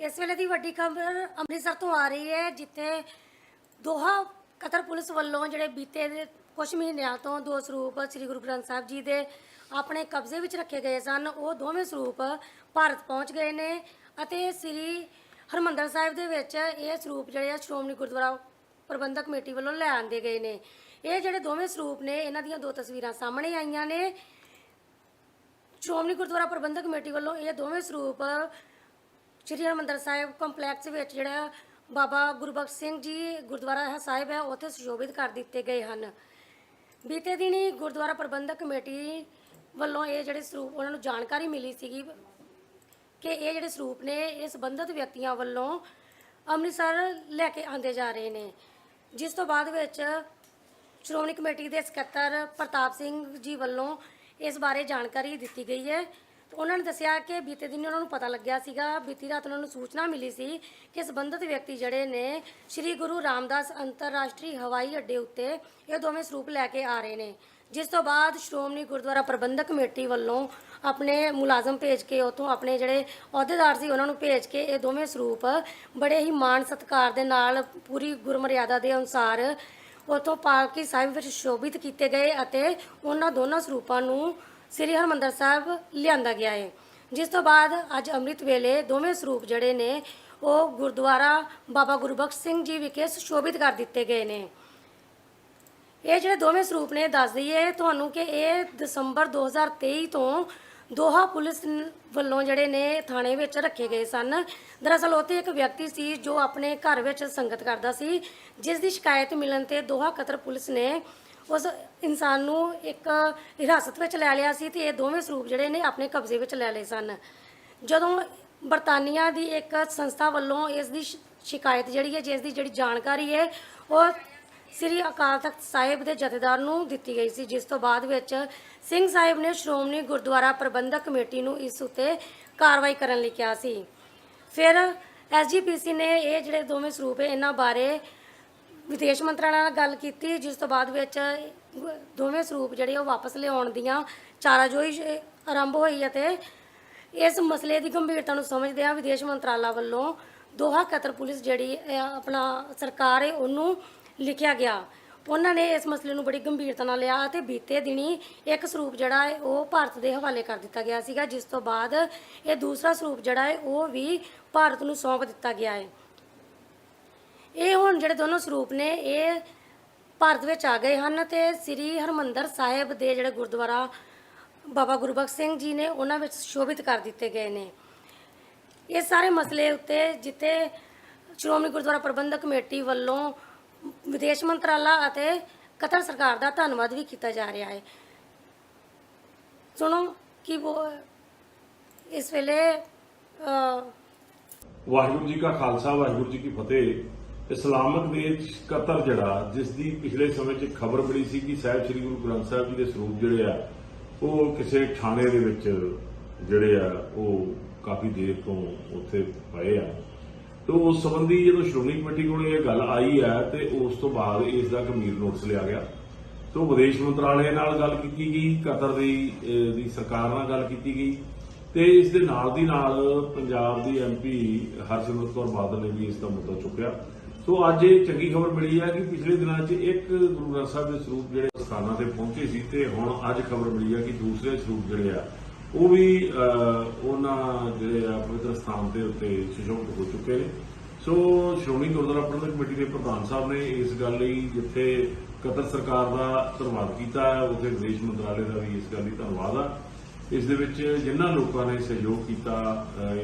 ਇਸ ਵੇਲੇ ਦੀ ਵੱਡੀ ਖਬਰ ਅੰਮ੍ਰਿਤਸਰ ਤੋਂ ਆ ਰਹੀ ਹੈ, ਜਿੱਥੇ ਦੋਹਾ ਕਤਰ ਪੁਲਿਸ ਵੱਲੋਂ ਜਿਹੜੇ ਬੀਤੇ ਦੇ ਕੁਝ ਮਹੀਨਿਆਂ ਤੋਂ ਦੋ ਸਰੂਪ ਸ੍ਰੀ ਗੁਰੂ ਗ੍ਰੰਥ ਸਾਹਿਬ ਜੀ ਦੇ ਆਪਣੇ ਕਬਜ਼ੇ ਵਿੱਚ ਰੱਖੇ ਗਏ ਸਨ। ਉਹ ਦੋਵੇਂ ਸਰੂਪ ਭਾਰਤ ਪਹੁੰਚ ਗਏ ਨੇ ਅਤੇ ਸ੍ਰੀ ਹਰਮੰਦਰ ਸਾਹਿਬ ਦੇ ਵਿੱਚ ਇਹ ਸਰੂਪ ਜਿਹੜੇ ਆ ਸ਼੍ਰੋਮਣੀ ਗੁਰਦੁਆਰਾ ਪ੍ਰਬੰਧਕ ਕਮੇਟੀ ਵੱਲੋਂ ਲੈ ਆਂਦੇ ਗਏ ਨੇ। ਇਹ ਜਿਹੜੇ ਦੋਵੇਂ ਸਰੂਪ ਨੇ, ਇਹਨਾਂ ਦੀਆਂ ਦੋ ਤਸਵੀਰਾਂ ਸਾਹਮਣੇ ਆਈਆਂ ਨੇ। ਸ਼੍ਰੋਮਣੀ ਗੁਰਦੁਆਰਾ ਪ੍ਰਬੰਧਕ ਕਮੇਟੀ ਵੱਲੋਂ ਇਹ ਦੋਵੇਂ ਸਰੂਪ ਸ਼੍ਰੀ ਹਰਿਮੰਦਰ ਸਾਹਿਬ ਕੰਪਲੈਕਸ ਵਿੱਚ ਜਿਹੜਾ ਬਾਬਾ ਗੁਰਬਖਸ਼ ਸਿੰਘ ਜੀ ਗੁਰਦੁਆਰਾ ਸਾਹਿਬ ਹੈ, ਉੱਥੇ ਸੁਸ਼ੋਭਿਤ ਕਰ ਦਿੱਤੇ ਗਏ ਹਨ। ਬੀਤੇ ਦਿਨੀ ਗੁਰਦੁਆਰਾ ਪ੍ਰਬੰਧਕ ਕਮੇਟੀ ਵੱਲੋਂ ਇਹ ਜਿਹੜੇ ਸਰੂਪ ਉਹਨਾਂ ਨੂੰ ਜਾਣਕਾਰੀ ਮਿਲੀ ਸੀਗੀ ਕਿ ਇਹ ਜਿਹੜੇ ਸਰੂਪ ਨੇ, ਇਹ ਸੰਬੰਧਿਤ ਵਿਅਕਤੀਆਂ ਵੱਲੋਂ ਅੰਮ੍ਰਿਤਸਰ ਲੈ ਕੇ ਆਂਦੇ ਜਾ ਰਹੇ ਨੇ। ਜਿਸ ਤੋਂ ਬਾਅਦ ਵਿੱਚ ਸ਼੍ਰੋਮਣੀ ਕਮੇਟੀ ਦੇ ਸਕੱਤਰ ਪ੍ਰਤਾਪ ਸਿੰਘ ਜੀ ਵੱਲੋਂ ਇਸ ਬਾਰੇ ਜਾਣਕਾਰੀ ਦਿੱਤੀ ਗਈ ਹੈ। ਉਹਨਾਂ ਨੇ ਦੱਸਿਆ ਕਿ ਬੀਤੇ ਦਿਨ ਉਹਨਾਂ ਨੂੰ ਪਤਾ ਲੱਗਿਆ ਸੀਗਾ, ਬੀਤੀ ਰਾਤ ਉਹਨਾਂ ਨੂੰ ਸੂਚਨਾ ਮਿਲੀ ਸੀ ਕਿ ਸੰਬੰਧਿਤ ਵਿਅਕਤੀ ਜਿਹੜੇ ਨੇ ਸ੍ਰੀ ਗੁਰੂ ਰਾਮਦਾਸ ਅੰਤਰਰਾਸ਼ਟਰੀ ਹਵਾਈ ਅੱਡੇ ਉੱਤੇ ਇਹ ਦੋਵੇਂ ਸਰੂਪ ਲੈ ਕੇ ਆ ਰਹੇ ਨੇ। ਜਿਸ ਤੋਂ ਬਾਅਦ ਸ਼੍ਰੋਮਣੀ ਗੁਰਦੁਆਰਾ ਪ੍ਰਬੰਧਕ ਕਮੇਟੀ ਵੱਲੋਂ ਆਪਣੇ ਮੁਲਾਜ਼ਮ ਭੇਜ ਕੇ ਉਥੋਂ ਆਪਣੇ ਜਿਹੜੇ ਅਹੁਦੇਦਾਰ ਸੀ ਉਹਨਾਂ ਨੂੰ ਭੇਜ ਕੇ ਇਹ ਦੋਵੇਂ ਸਰੂਪ ਬੜੇ ਹੀ ਮਾਣ ਸਤਿਕਾਰ ਦੇ ਨਾਲ ਪੂਰੀ ਗੁਰਮਰਿਆਦਾ ਦੇ ਅਨੁਸਾਰ ਉਥੋਂ ਪਾਲਕੀ ਸਾਹਿਬ ਵਿੱਚ ਸ਼ੋਭਿਤ ਕੀਤੇ ਗਏ ਅਤੇ ਉਹਨਾਂ ਦੋਨਾਂ ਸਰੂਪਾਂ ਨੂੰ ਸ੍ਰੀ ਹਰਮੰਦਰ ਸਾਹਿਬ ਲਿਆਂਦਾ ਗਿਆ ਹੈ ਜਿਸ ਤੋਂ ਬਾਅਦ ਅੱਜ ਅੰਮ੍ਰਿਤ ਵੇਲੇ ਦੋਵੇਂ ਸਰੂਪ ਜਿਹੜੇ ਨੇ, ਉਹ ਗੁਰਦੁਆਰਾ ਬਾਬਾ ਗੁਰਬਖਸ਼ ਸਿੰਘ ਜੀ ਵਿਖੇ ਸੁਸ਼ੋਭਿਤ ਕਰ ਦਿੱਤੇ ਗਏ ਨੇ। ਇਹ ਜਿਹੜੇ ਦੋਵੇਂ ਸਰੂਪ ਨੇ ਦੱਸ ਦਈਏ ਤੁਹਾਨੂੰ ਕਿ ਇਹ ਦਸੰਬਰ 2023 ਤੋਂ ਦੋਹਾ ਪੁਲਿਸ ਵੱਲੋਂ ਜਿਹੜੇ ਨੇ ਥਾਣੇ ਵਿੱਚ ਰੱਖੇ ਗਏ ਸਨ। ਦਰਅਸਲ ਉੱਥੇ ਇੱਕ ਵਿਅਕਤੀ ਸੀ ਜੋ ਆਪਣੇ ਘਰ ਵਿੱਚ ਸੰਗਤ ਕਰਦਾ ਸੀ, ਜਿਸ ਦੀ ਸ਼ਿਕਾਇਤ ਮਿਲਣ ਤੇ ਦੋਹਾ ਕਤਰ ਪੁਲਿਸ ਨੇ ਉਸ ਇਨਸਾਨ ਨੂੰ ਇੱਕ ਹਿਰਾਸਤ ਵਿੱਚ ਲੈ ਲਿਆ ਸੀ ਤੇ ਇਹ ਦੋਵੇਂ ਸਰੂਪ ਜਿਹੜੇ ਨੇ ਆਪਣੇ ਕਬਜ਼ੇ ਵਿੱਚ ਲੈ ਲਏ ਸਨ। ਜਦੋਂ ਬਰਤਾਨੀਆ ਦੀ ਇੱਕ ਸੰਸਥਾ ਵੱਲੋਂ ਇਸ ਦੀ ਸ਼ਿਕਾਇਤ ਜਿਹੜੀ ਹੈ, ਜਿਸ ਦੀ ਜਿਹੜੀ ਜਾਣਕਾਰੀ ਹੈ, ਉਹ ਸ੍ਰੀ ਅਕਾਲ ਤਖਤ ਸਾਹਿਬ ਦੇ ਜਥੇਦਾਰ ਨੂੰ ਦਿੱਤੀ ਗਈ ਸੀ, ਜਿਸ ਤੋਂ ਬਾਅਦ ਵਿੱਚ ਸਿੰਘ ਸਾਹਿਬ ਨੇ ਸ਼੍ਰੋਮਣੀ ਗੁਰਦੁਆਰਾ ਪ੍ਰਬੰਧਕ ਕਮੇਟੀ ਨੂੰ ਇਸ ਉੱਤੇ ਕਾਰਵਾਈ ਕਰਨ ਲਈ ਕਿਹਾ ਸੀ। ਫਿਰ ਐਸਜੀਪੀਸੀ ਨੇ ਇਹ ਜਿਹੜੇ ਦੋਵੇਂ ਸਰੂਪ ਹੈ, ਇਹਨਾਂ ਬਾਰੇ ਵਿਦੇਸ਼ ਮੰਤਰਾਲੇ ਨਾਲ ਗੱਲ ਕੀਤੀ, ਜਿਸ ਤੋਂ ਬਾਅਦ ਵਿੱਚ ਦੋਵੇਂ ਸਰੂਪ ਜਿਹੜੇ ਉਹ ਵਾਪਸ ਲਿਆਉਣ ਦੀਆਂ ਚਾਰਾਜੋਈ ਆਰੰਭ ਹੋਈ ਅਤੇ ਇਸ ਮਸਲੇ ਦੀ ਗੰਭੀਰਤਾ ਨੂੰ ਸਮਝਦੇ ਆ ਵਿਦੇਸ਼ ਮੰਤਰਾਲਾ ਵੱਲੋਂ ਦੋਹਾ ਕਤਰ ਪੁਲਿਸ ਜਿਹੜੀ ਆਪਣਾ ਸਰਕਾਰ ਹੈ, ਉਹਨੂੰ ਲਿਖਿਆ ਗਿਆ। ਉਹਨਾਂ ਨੇ ਇਸ ਮਸਲੇ ਨੂੰ ਬੜੀ ਗੰਭੀਰਤਾ ਨਾਲ ਲਿਆ ਅਤੇ ਬੀਤੇ ਦਿਨੀ ਇੱਕ ਸਰੂਪ ਜਿਹੜਾ ਹੈ, ਉਹ ਭਾਰਤ ਦੇ ਹਵਾਲੇ ਕਰ ਦਿੱਤਾ ਗਿਆ ਸੀਗਾ, ਜਿਸ ਤੋਂ ਬਾਅਦ ਇਹ ਦੂਸਰਾ ਸਰੂਪ ਜਿਹੜਾ ਹੈ, ਉਹ ਵੀ ਭਾਰਤ ਨੂੰ ਸੌਂਪ ਦਿੱਤਾ ਗਿਆ ਹੈ। ਹੁਣ ਜਿਹੜੇ ਦੋਨੋਂ ਸਰੂਪ ਨੇ, ਇਹ ਭਾਰਤ ਵਿੱਚ ਆ ਗਏ ਹਨ ਤੇ ਸ੍ਰੀ ਹਰਮੰਦਰ ਸਾਹਿਬ ਦੇ ਜਿਹੜੇ ਗੁਰਦੁਆਰਾ ਬਾਬਾ ਗੁਰਬਖਸ਼ ਸਿੰਘ ਜੀ ਨੇ ਉਹਨਾਂ ਵਿੱਚ ਸ਼ੋਭਿਤ ਕਰ ਦਿੱਤੇ ਗਏ ਨੇ। ਇਹ ਸਾਰੇ ਮਸਲੇ ਉੱਤੇ ਜਿੱਥੇ ਸ਼੍ਰੋਮਣੀ ਗੁਰਦੁਆਰਾ ਪ੍ਰਬੰਧਕ ਕਮੇਟੀ ਵੱਲੋਂ ਵਿਦੇਸ਼ ਮੰਤਰਾਲਾ ਅਤੇ ਕਤਰ ਸਰਕਾਰ ਦਾ ਧੰਨਵਾਦ ਵੀ ਕੀਤਾ ਜਾ ਰਿਹਾ ਹੈ। ਸੁਣੋ ਕਿ ਉਹ ਇਸ ਵੇਲੇ ਵਾਹਿਗੁਰੂ ਜੀ ਕਾ ਖਾਲਸਾ, ਵਾਹਿਗੁਰੂ ਜੀ ਕੀ ਫਤਿਹ। ਇਸਲਾਮਿਕ ਦੇਸ਼ ਕਤਰ ਜਿਹੜਾ ਜਿਸ ਦੀ ਪਿਛਲੇ ਸਮੇਂ 'ਚ ਖਬਰ ਮਿਲੀ ਸੀ ਕਿ ਸਾਹਿਬ ਸ੍ਰੀ ਗੁਰੂ ਗ੍ਰੰਥ ਸਾਹਿਬ ਜੀ ਦੇ ਸਰੂਪ ਜਿਹੜੇ ਆ, ਉਹ ਕਿਸੇ ਥਾਣੇ ਦੇ ਵਿੱਚ ਜਿਹੜੇ ਆ, ਉਹ ਕਾਫੀ ਦੇਰ ਤੋਂ ਉੱਥੇ ਪਏ ਆ। ਤੇ ਉਸ ਸੰਬੰਧੀ ਜਦੋਂ ਸ਼੍ਰੋਮਣੀ ਕਮੇਟੀ ਕੋਲ ਇਹ ਗੱਲ ਆਈ ਹੈ ਤੇ ਉਸ ਤੋਂ ਬਾਅਦ ਇਸ ਦਾ ਗੰਭੀਰ ਨੋਟਿਸ ਲਿਆ ਗਿਆ। ਤੋਂ ਵਿਦੇਸ਼ ਮੰਤਰਾਲੇ ਨਾਲ ਗੱਲ ਕੀਤੀ ਗਈ, ਕਤਰ ਦੀ ਦੀ ਸਰਕਾਰ ਨਾਲ ਗੱਲ ਕੀਤੀ ਗਈ। ਤੇ ਇਸ ਦੇ ਨਾਲ ਦੀ ਨਾਲ ਪੰਜਾਬ ਦੀ ਐਮਪੀ ਹਰਸਿਮਰਤ ਕੌਰ ਬਾਦਲ ਨੇ ਵੀ ਇਸ ਦਾ ਮੁੱਦਾ ਚੁੱਕਿਆ। ਸੋ ਅੱਜ ਇਹ ਚੰਗੀ ਖਬਰ ਮਿਲੀ ਹੈ ਕਿ ਪਿਛਲੇ ਦਿਨਾਂ 'ਚ ਇੱਕ ਗੁਰੂ ਗ੍ਰੰਥ ਸਾਹਿਬ ਦੇ ਸਰੂਪ ਜਿਹੜੇ ਸਥਾਨਾਂ ਤੇ ਪਹੁੰਚੇ ਸੀ ਤੇ ਹੁਣ ਅੱਜ ਖਬਰ ਮਿਲੀ ਹੈ ਕਿ ਦੂਸਰੇ ਸਰੂਪ ਜਿਹੜੇ ਆ ਉਹ ਵੀ ਅਹ, ਉਹਨਾਂ ਜਿਹੜੇ ਆ ਪਵਿੱਤਰ ਸਥਾਨ ਦੇ ਉੱਤੇ ਸੁਸ਼ੋਭਿਤ ਹੋ ਚੁੱਕੇ ਨੇ। ਸੋ ਸ਼੍ਰੋਮਣੀ ਗੁਰਦੁਆਰਾ ਪ੍ਰਬੰਧਕ ਕਮੇਟੀ ਦੇ ਪ੍ਰਧਾਨ ਸਾਹਿਬ ਨੇ ਇਸ ਗੱਲ ਲਈ ਜਿੱਥੇ ਕਤਰ ਸਰਕਾਰ ਦਾ ਧੰਨਵਾਦ ਕੀਤਾ ਹੈ ਉੱਥੇ ਵਿਦੇਸ਼ ਮੰਤਰਾਲੇ ਦਾ ਵੀ ਇਸ ਗੱਲ ਲਈ ਧੰਨਵਾਦ ਆ। ਇਸ ਦੇ ਵਿੱਚ ਜਿਨ੍ਹਾਂ ਲੋਕਾਂ ਨੇ ਸਹਿਯੋਗ ਕੀਤਾ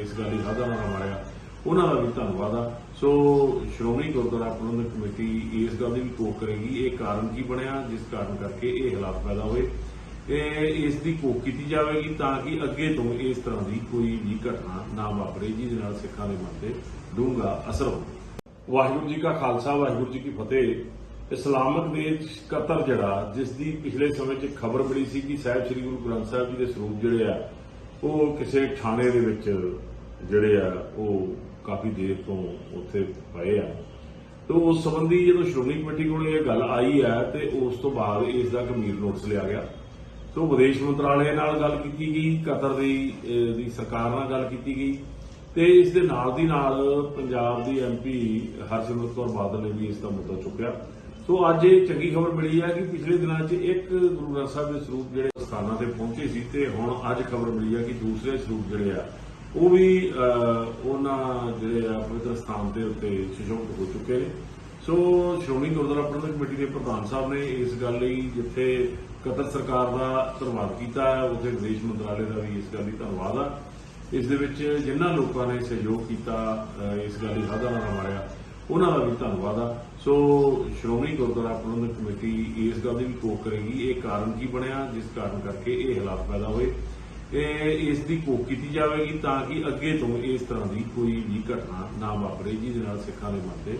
ਇਸ ਗੱਲ ਲਈ ਵਾਧਾ ਨਾਲ ਮਾਰਿਆ ਉਹਨਾਂ ਦਾ ਵੀ ਧੰਨਵਾਦ ਆ। ਸੋ ਸ਼੍ਰੋਮਣੀ ਗੁਰਦੁਆਰਾ ਪ੍ਰਬੰਧਕ ਕਮੇਟੀ ਇਸ ਗੱਲ ਦੀ ਵੀ ਕੋਕ ਕਰੇਗੀ, ਇਹ ਕਾਰਨ ਕੀ ਬਣਿਆ, ਜਿਸ ਕਾਰਨ ਕਰਕੇ ਇਹ ਹਾਲਾਤ ਪੈਦਾ ਹੋਏ। ਇਹ ਇਸ ਦੀ ਕੋਕ ਕੀਤੀ ਜਾਵੇਗੀ ਤਾਂ ਕਿ ਅੱਗੇ ਤੋਂ ਇਸ ਤਰ੍ਹਾਂ ਦੀ ਕੋਈ ਵੀ ਘਟਨਾ ਨਾ ਵਾਪਰੇ, ਜਿਹਦੇ ਨਾਲ ਸਿੱਖਾਂ ਦੇ ਮਨ ਤੇ ਡੂੰਘਾ ਅਸਰ ਹੋਵੇ। ਵਾਹਿਗੁਰੂ ਜੀ ਕਾ ਖਾਲਸਾ, ਵਾਹਿਗੁਰੂ ਜੀ ਕੀ ਫਤਿਹ। ਇਸਲਾਮਕ ਦੇਸ਼ ਕਤਰ ਜਿਹੜਾ, ਜਿਸ ਦੀ ਪਿਛਲੇ ਸਮੇਂ 'ਚ ਖਬਰ ਮਿਲੀ ਸੀ ਕਿ ਸਾਹਿਬ ਸ੍ਰੀ ਗੁਰੂ ਗ੍ਰੰਥ ਸਾਹਿਬ ਜੀ ਦੇ ਸਰੂਪ ਜਿਹੜੇ ਆ, ਉਹ ਕਿਸੇ ਥਾਣੇ ਦੇ ਵਿੱਚ ਜਿਹੜੇ ਆ, ਉਹ ਕਾਫੀ ਦੇਰ ਤੋਂ ਉੱਥੇ ਪਏ ਆ। ਤੇ ਉਸ ਸੰਬੰਧੀ ਜਦੋਂ ਸ਼੍ਰੋਮਣੀ ਕਮੇਟੀ ਕੋਲ ਇਹ ਗੱਲ ਆਈ ਹੈ ਤੇ ਉਸ ਤੋਂ ਬਾਅਦ ਇਸ ਦਾ ਗੰਭੀਰ ਨੋਟਿਸ ਲਿਆ ਗਿਆ। ਤੋਂ ਵਿਦੇਸ਼ ਮੰਤਰਾਲੇ ਨਾਲ ਗੱਲ ਕੀਤੀ ਗਈ, ਕਤਰ ਦੀ ਦੀ ਸਰਕਾਰ ਨਾਲ ਗੱਲ ਕੀਤੀ ਗਈ। ਤੇ ਇਸ ਦੇ ਨਾਲ ਦੀ ਨਾਲ ਪੰਜਾਬ ਦੀ ਐਮਪੀ ਹਰਸਿਮਰਤ ਕੌਰ ਬਾਦਲ ਨੇ ਵੀ ਇਸ ਦਾ ਮੁੱਦਾ ਚੁੱਕਿਆ। ਸੋ ਅੱਜ ਇਹ ਚੰਗੀ ਖਬਰ ਮਿਲੀ ਹੈ ਕਿ ਪਿਛਲੇ ਦਿਨਾਂ 'ਚ ਇੱਕ ਗੁਰੂ ਗ੍ਰੰਥ ਸਾਹਿਬ ਦੇ ਸਰੂਪ ਜਿਹੜੇ ਸਥਾਨਾਂ ਤੇ ਪਹੁੰਚੇ ਸੀ ਤੇ ਹੁਣ ਅੱਜ ਖਬਰ ਮਿਲੀ ਹੈ ਕਿ ਦੂਸਰੇ ਸਰੂਪ ਜਿਹੜੇ ਆ ਉਹ ਵੀ ਅਹ, ਉਹਨਾਂ ਜਿਹੜੇ ਆ ਪਵਿੱਤਰ ਸਥਾਨ ਦੇ ਉੱਤੇ ਸੁਸ਼ੋਭਿਤ ਹੋ ਚੁੱਕੇ ਨੇ। ਸੋ ਸ਼੍ਰੋਮਣੀ ਗੁਰਦੁਆਰਾ ਪ੍ਰਬੰਧਕ ਕਮੇਟੀ ਦੇ ਪ੍ਰਧਾਨ ਸਾਹਿਬ ਨੇ ਇਸ ਗੱਲ ਲਈ ਜਿੱਥੇ ਕਤਰ ਸਰਕਾਰ ਦਾ ਧੰਨਵਾਦ ਕੀਤਾ ਹੈ ਉੱਥੇ ਵਿਦੇਸ਼ ਮੰਤਰਾਲੇ ਦਾ ਵੀ ਇਸ ਗੱਲ ਲਈ ਧੰਨਵਾਦ ਆ। ਇਸ ਦੇ ਵਿੱਚ ਜਿਨ੍ਹਾਂ ਲੋਕਾਂ ਨੇ ਸਹਿਯੋਗ ਕੀਤਾ ਇਸ ਗੱਲ ਲਈ ਵਾਧਾ ਨਾਲ ਮਾਰਿਆ ਉਹਨਾਂ ਦਾ ਵੀ ਧੰਨਵਾਦ ਆ। ਸੋ ਸ਼੍ਰੋਮਣੀ ਗੁਰਦੁਆਰਾ ਪ੍ਰਬੰਧਕ ਕਮੇਟੀ ਇਸ ਗੱਲ ਦੀ ਵੀ ਕੋਕ ਕਰੇਗੀ ਇਹ ਕਾਰਨ ਕੀ ਬਣਿਆ ਜਿਸ ਕਾਰਨ ਕਰਕੇ ਇਹ ਹਾਲਾਤ ਪੈਦਾ ਹੋਏ। ਇਸ ਦੀ ਕੋਕ ਕੀਤੀ ਜਾਵੇਗੀ ਤਾਂ ਕਿ ਅੱਗੇ ਤੋਂ ਇਸ ਤਰ੍ਹਾਂ ਦੀ ਕੋਈ ਵੀ ਘਟਨਾ ਨਾ ਵਾਪਰੇ ਜਿਹਦੇ ਨਾਲ ਸਿੱਖਾਂ ਦੇ ਮਨ ਤੇ